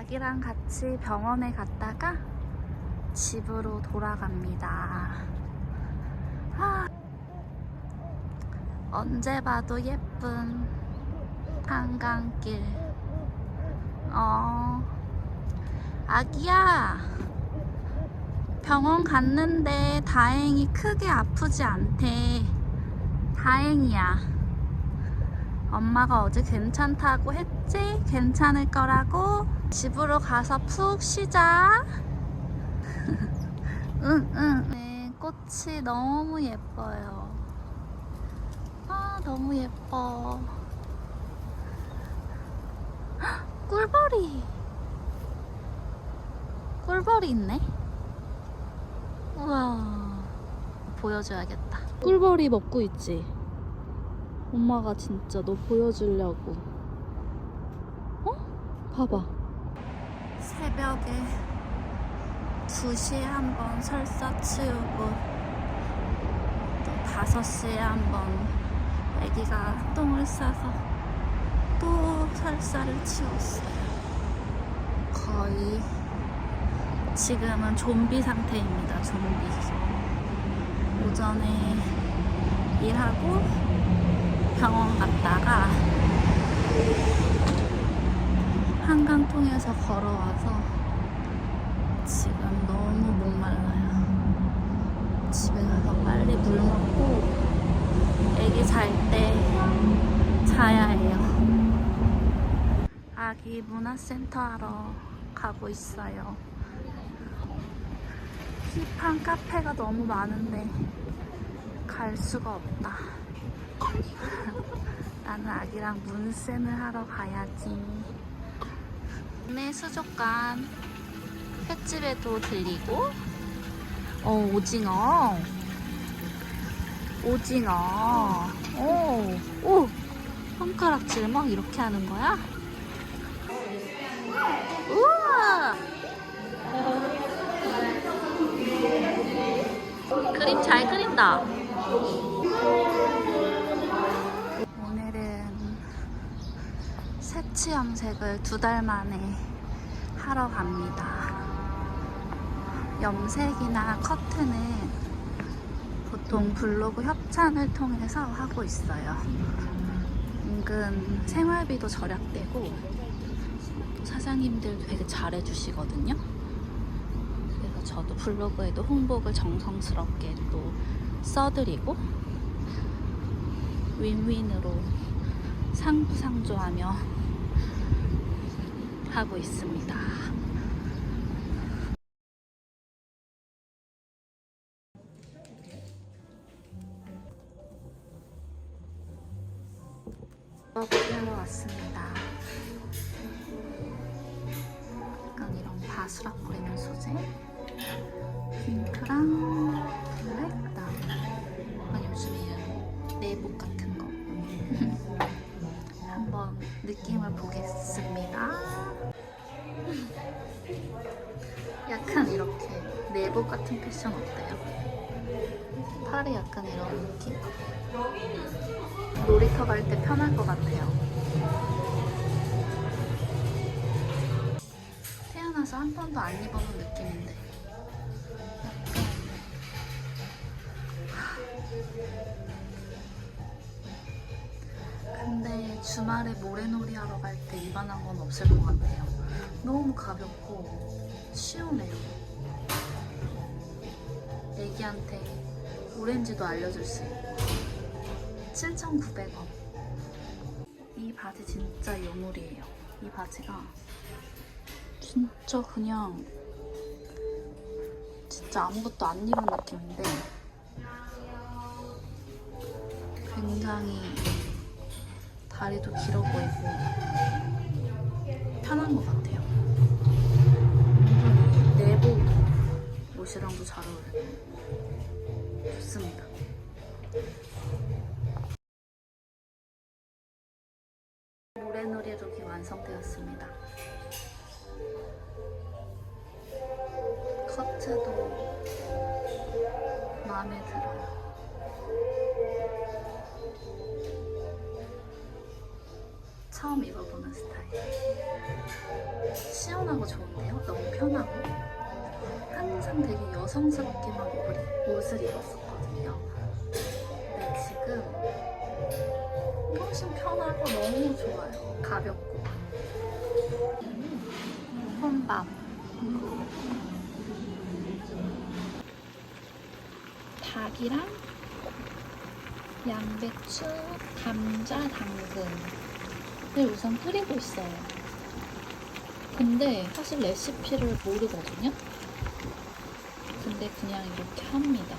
아기랑 같이 병원에 갔다가 집으로 돌아갑니다. 아, 언제 봐도 예쁜 한강길. 어, 아기야. 병원 갔는데 다행히 크게 아프지 않대. 다행이야. 엄마가 어제 괜찮다고 했지? 괜찮을 거라고? 집으로 가서 푹 쉬자. 응, 응. 네, 꽃이 너무 예뻐요. 아, 너무 예뻐. 헉, 꿀벌이. 꿀벌이 있네. 우와. 보여줘야겠다. 꿀벌이 먹고 있지? 엄마가 진짜 너 보여주려고. 어? 봐봐. 새벽에 2시에 한 번 설사 치우고 또 5시에 한 번 아기가 똥을 싸서 또 설사를 치웠어요. 거의 지금은 좀비 상태입니다. 좀비. 오전에 일하고 병원 갔다가 한강 통해서 걸어와서 지금 너무 목말라요. 집에 가서 빨리 물 먹고 애기 잘 때 자야 해요. 아기 문화센터 하러 가고 있어요. 힙한 카페가 너무 많은데 갈 수가 없다. 나는 아기랑 문쌤을 하러 가야지. 네, 수족관 횟집에도 들리고, 어, 오징어. 오징어. 오, 오! 손가락질 막 이렇게 하는 거야? 우와! 그림 잘 그린다. 오늘은 색치 염색을 두 달 만에 하러 갑니다. 염색이나 커트는 보통 블로그 협찬을 통해서 하고 있어요. 은근 생활비도 절약되고 또 사장님들 되게 잘해주시거든요. 그래서 저도 블로그에도 홍보를 정성스럽게 또 써드리고 윈윈으로 상부상조하며 하고 있습니다. 떡볶이 하러 왔습니다. 약간 이런 바스락거리는 소재 핑크랑 블랙 그다음에 약간 요즘에 내복 같은 거 한번 느낌을 보겠습니다. 약간 이렇게 내복 같은 패션 어때요? 팔이 약간 이런 느낌? 놀이터 갈 때 편할 것 같아요. 태어나서 한 번도 안 입어본 느낌인데. 주말에 모래놀이 하러 갈때 입안한 건 없을 것 같아요. 너무 가볍고 시원해요. 애기한테 오렌지도 알려줄 수 있고 7,900원 이 바지 진짜 유물이에요 이 바지가 진짜 그냥 진짜 아무것도 안 입은 느낌인데 굉장히 다리도 길어 보이고 편한 것 같아요 내복 옷이랑도 잘 어울려요 좋습니다. 모래놀이 룩이 완성되었습니다. 커트도 마음에 들어요. 처음 입어보는 스타일. 시원하고 좋은데요? 너무 편하고. 항상 되게 여성스럽게만 옷을, 입었었거든요. 근데 지금 훨씬 편하고 너무 좋아요. 가볍고. 혼밥. 닭이랑 양배추, 감자, 당근 을 우선 끓이고 있어요. 근데 사실 레시피를 모르거든요. 근데 그냥 이렇게 합니다.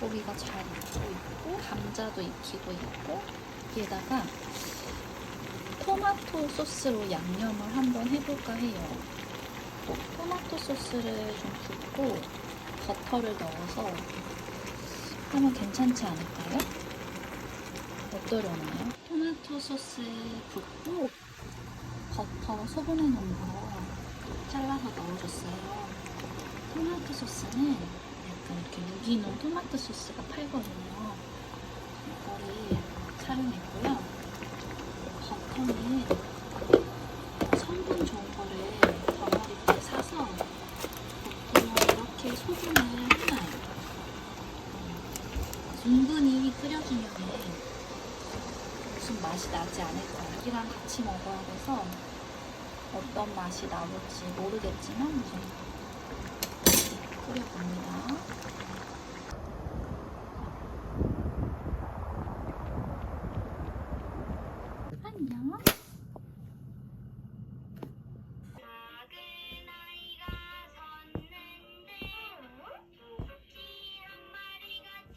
고기가 잘 익고 있고 감자도 익히고 있고 여기에다가 토마토 소스로 양념을 한번 해볼까 해요. 토마토 소스를 좀 붓고 버터를 넣어서 하면 괜찮지 않을까요? 어떠려나요? 토마토 소스 붓고 버터 소분해 놓은 거 잘라서 넣어줬어요. 토마토 소스는 약간 이렇게 유기농 토마토 소스가 팔거든요. 이거를 사용했고요. 버터는 성분 좋은 거를 덩어리 때 사서 보통 이렇게 소분을 해놔요. 은근히 끓여주면 무슨 맛이 나지 않을까. 고기랑 같이 먹어야 돼서 어떤 맛이 나올지 모르겠지만 우선 끓여봅니다.